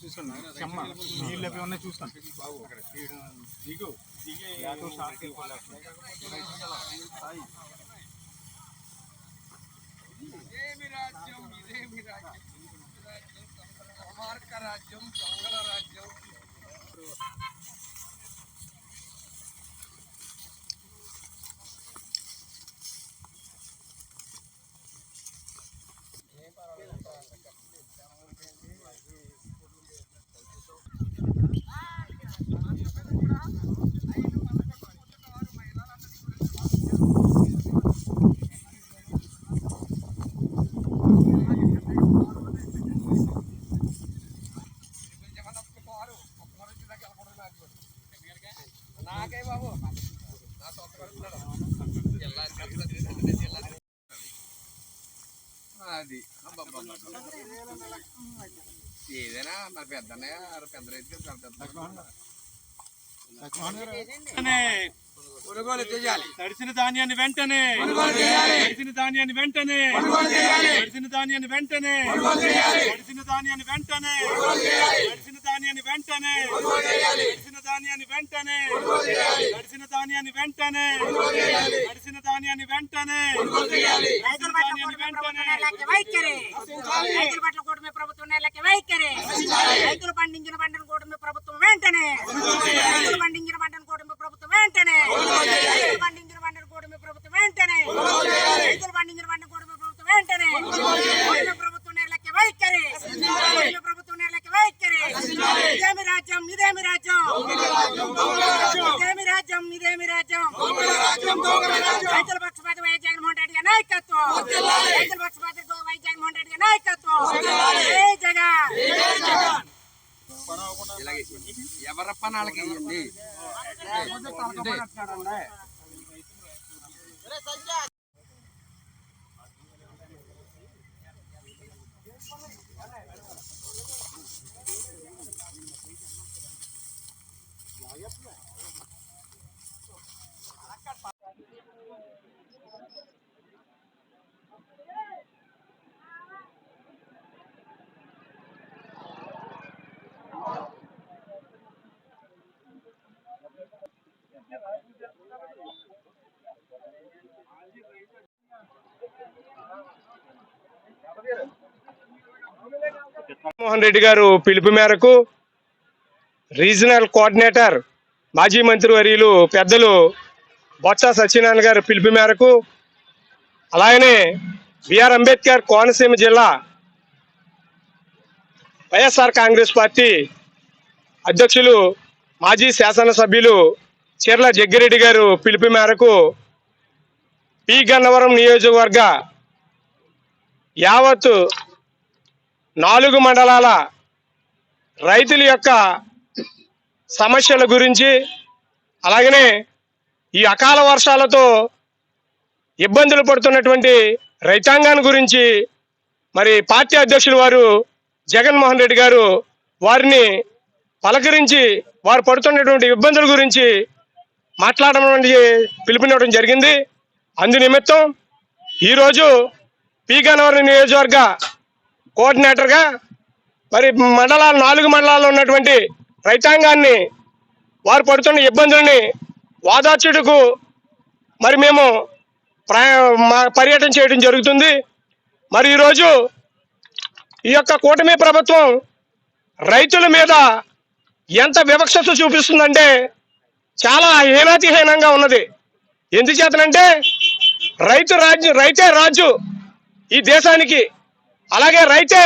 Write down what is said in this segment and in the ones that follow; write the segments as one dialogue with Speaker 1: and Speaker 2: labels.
Speaker 1: చూసుకోండి చెమ్మ నీళ్ళు అవి ఉన్నాయి చూసుకోండి దిగు దిగి అటు షార్ట్
Speaker 2: ఇదేమి రాజ్యం ఇదేమి రాజ్యం ఇదేమి రాజ్యం అమార్క రాజ్యం దొంగల రాజ్యం అది. ఏదైనా మరి పెద్ద పెద్ద రైతు పెద్ద కొనుగోలు చేయాలి.
Speaker 1: తడిసిన ధాన్యాన్ని వెంటనే తడిసిన ధాన్యాన్ని వెంటనే తడిసిన ధాన్యాన్ని వెంటనే తడిసిన ధాన్యాన్ని వెంటనే తడిసిన ధాన్యాన్ని వెంటనే తడిసిన ధాన్యాన్ని వెంటనే తడిసిన ధాన్యాన్ని వెంటనే తడిసిన ధాన్యాన్ని వెంటనే
Speaker 3: రైతుల పట్ల కూటమి ప్రభుత్వం నెలకి వైఖరి రైతుల పండించిన పంటను కూటమి ప్రభుత్వం వెంటనే రైతులు పండించిన పంటను ఇదేమి రాజ్యం ఇదేమి రాజ్యం రైతుల పక్షపాత వైఎస్ జగన్మోహన్ రెడ్డి గారి నాయకత్వం రైతుల పక్షపాత వైఎస్ జగన్మోహన్ రెడ్డి గారి నాయకత్వం జై జగన్
Speaker 2: ఇలాగే ఎవరప్ప నాళ్ళకి వేయండి
Speaker 4: మోహన్ రెడ్డి గారు పిలుపు మేరకు రీజనల్ కోఆర్డినేటర్ మాజీ మంత్రి వర్యులు పెద్దలు బొత్స సత్యనారాయణ గారు పిలుపు మేరకు అలాగనే బిఆర్ అంబేద్కర్ కోనసీమ జిల్లా వైఎస్ఆర్ కాంగ్రెస్ పార్టీ అధ్యక్షులు మాజీ శాసనసభ్యులు చీర్ల జగ్గిరెడ్డి గారు పిలుపు మేరకు పి. గన్నవరం నియోజకవర్గ యావత్ నాలుగు మండలాల రైతుల యొక్క సమస్యల గురించి అలాగనే ఈ అకాల వర్షాలతో ఇబ్బందులు పడుతున్నటువంటి రైతాంగాన్ని గురించి మరి పార్టీ అధ్యక్షులు వారు జగన్మోహన్ రెడ్డి గారు వారిని పలకరించి వారు పడుతున్నటువంటి ఇబ్బందుల గురించి మాట్లాడడం పిలుపునివ్వడం జరిగింది. అందు నిమిత్తం ఈరోజు పి నియోజకవర్గ కోఆర్డినేటర్గా మరి మండలాల నాలుగు మండలాల్లో ఉన్నటువంటి రైతాంగాన్ని వారు పడుతున్న ఇబ్బందులని వాదాచుడుకు మరి మేము మా పర్యటన చేయడం జరుగుతుంది. మరి ఈరోజు ఈ యొక్క కూటమి ప్రభుత్వం రైతుల మీద ఎంత వివక్షత చూపిస్తుందంటే చాలా హీనాతిహీనంగా ఉన్నది. ఎందుచేతనంటే రైతు రాజ్యం రైతే రాజు ఈ దేశానికి అలాగే రైతే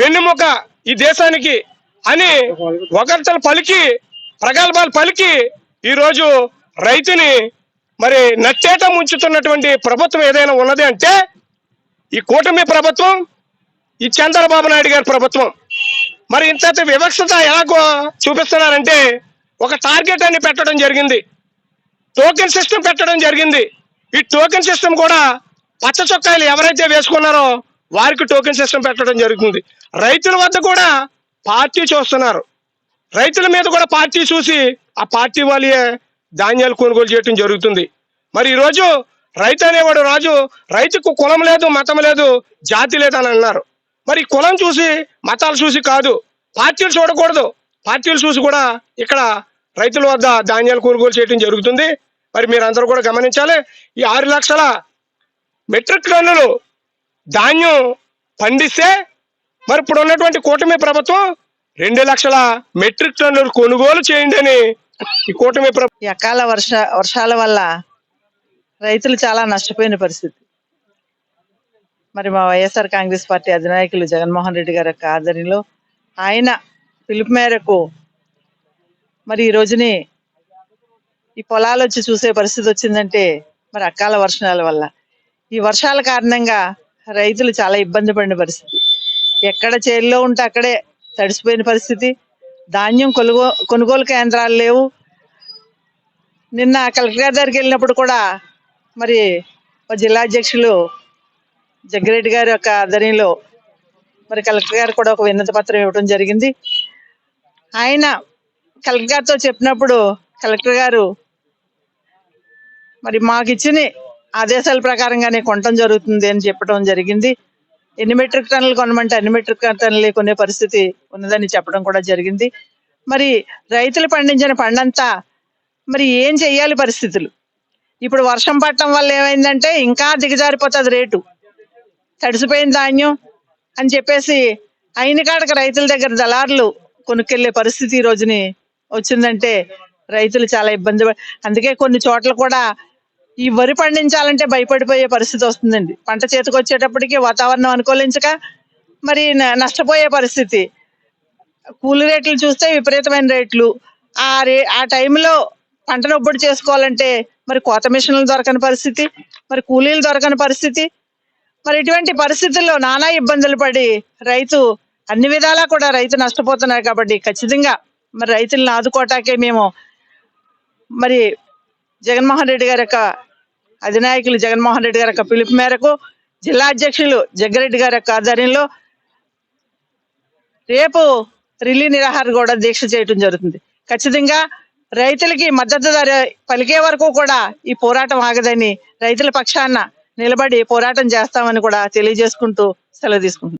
Speaker 4: వెన్నుముక ఈ దేశానికి అని ఒకరితలు పలికి ప్రగల్భాలు పలికి ఈరోజు రైతుని మరి నచ్చేట ముంచుతున్నటువంటి ప్రభుత్వం ఏదైనా ఉన్నది అంటే ఈ కూటమి ప్రభుత్వం ఈ చంద్రబాబు నాయుడు గారి ప్రభుత్వం. మరి ఇంత వివక్షత ఎలాగో చూపిస్తున్నారంటే ఒక టార్గెట్ అని పెట్టడం జరిగింది. టోకెన్ సిస్టమ్ పెట్టడం జరిగింది. ఈ టోకెన్ సిస్టమ్ కూడా పచ్చ చొక్కాయలు ఎవరైతే వేసుకున్నారో వారికి టోకెన్ సిస్టమ్ పెట్టడం జరుగుతుంది. రైతుల వద్ద కూడా పార్టీ చూస్తున్నారు. రైతుల మీద కూడా పార్టీ చూసి ఆ పార్టీ వాళ్ళే ధాన్యాలు కొనుగోలు చేయటం జరుగుతుంది. మరి ఈరోజు రైతు అనేవాడు రాజు రైతుకు కులం లేదు మతం లేదు జాతి లేదు అని అన్నారు. మరి కులం చూసి మతాలు చూసి కాదు పార్టీలు చూడకూడదు. పార్టీలు చూసి కూడా ఇక్కడ రైతుల వద్ద ధాన్యాలు కొనుగోలు చేయడం జరుగుతుంది. మరి మీరందరూ కూడా గమనించాలి ఈ ఆరు లక్షల మెట్రిక్ టన్నులు ధాన్యం పండిస్తే మరి ఇప్పుడు ఉన్నటువంటి కూటమి ప్రభుత్వం రెండు లక్షల మెట్రిక్ టన్నులు కొనుగోలు చేయండి అని ఈ కూటమి
Speaker 5: అకాల వర్ష వర్షాల వల్ల రైతులు చాలా నష్టపోయిన పరిస్థితి. మరి మా వైఎస్ఆర్ కాంగ్రెస్ పార్టీ అధినాయకులు జగన్మోహన్ రెడ్డి గారి యొక్క ఆధ్వర్యంలో ఆయన పిలుపు మేరకు మరి ఈ రోజుని ఈ పొలాలు వచ్చి చూసే పరిస్థితి వచ్చిందంటే మరి అకాల వర్షాల వల్ల. ఈ వర్షాల కారణంగా రైతులు చాలా ఇబ్బంది పడిన పరిస్థితి. ఎక్కడ చేల్లో ఉంటే అక్కడే తడిసిపోయిన పరిస్థితి. ధాన్యం కొనుగో కొనుగోలు కేంద్రాలు లేవు. నిన్న కలెక్టర్ గారి దగ్గరికి వెళ్ళినప్పుడు కూడా మరి జిల్లా అధ్యక్షులు జగ్గిరెడ్డి గారి యొక్క ఆధ్వర్యంలో మరి కలెక్టర్ గారు కూడా ఒక విన్నత పత్రం ఇవ్వడం జరిగింది. ఆయన కలెక్టర్ గారితో చెప్పినప్పుడు కలెక్టర్ గారు మరి మాకు ఇచ్చిన ఆదేశాల ప్రకారంగానే కొనటం జరుగుతుంది అని చెప్పడం జరిగింది. ఎన్ని మెట్రిక్ టన్నులు కొనమంటే అన్ని మెట్రిక్ టన్నులు కొనే పరిస్థితి ఉన్నదని చెప్పడం కూడా జరిగింది. మరి రైతులు పండించిన పండంతా మరి ఏం చెయ్యాలి పరిస్థితులు? ఇప్పుడు వర్షం పట్టడం వల్ల ఏమైందంటే ఇంకా దిగజారిపోతుంది రేటు. తడిసిపోయిన ధాన్యం అని చెప్పేసి అయిన కాడక రైతుల దగ్గర దళారులు కొనుక్కెళ్ళే పరిస్థితి ఈ రోజుని వచ్చిందంటే రైతులు చాలా ఇబ్బంది అందుకే కొన్ని చోట్ల కూడా ఈ వరి పండించాలంటే భయపడిపోయే పరిస్థితి వస్తుందండి. పంట చేతికి వచ్చేటప్పటికి వాతావరణం అనుకూలించక మరి న- నష్టపోయే పరిస్థితి. కూలి రేట్లు చూస్తే విపరీతమైన రేట్లు. ఆ రే ఆ టైంలో పంటను ఒప్పుడు చేసుకోవాలంటే మరి కోత మిషన్లు దొరకని పరిస్థితి మరి కూలీలు దొరకని పరిస్థితి. మరి ఇటువంటి పరిస్థితుల్లో నానా ఇబ్బందులు పడి రైతు అన్ని విధాలా కూడా రైతు నష్టపోతున్నారు కాబట్టి ఖచ్చితంగా మరి రైతులను ఆదుకోవటాకే మేము మరి జగన్మోహన్ రెడ్డి గారి యొక్క అధినాయకులు జగన్మోహన్ రెడ్డి గారి యొక్క పిలుపు మేరకు జిల్లా అధ్యక్షులు జగ్గారెడ్డి గారి యొక్క ఆధ్వర్యంలో రేపు రిలీ నిరాహార కూడా దీక్ష చేయటం జరుగుతుంది. ఖచ్చితంగా రైతులకి మద్దతు ధర పలికే వరకు కూడా ఈ పోరాటం ఆగదని రైతుల పక్షాన నిలబడి పోరాటం చేస్తామని కూడా తెలియజేసుకుంటూ సెలవు తీసుకుంటున్నాను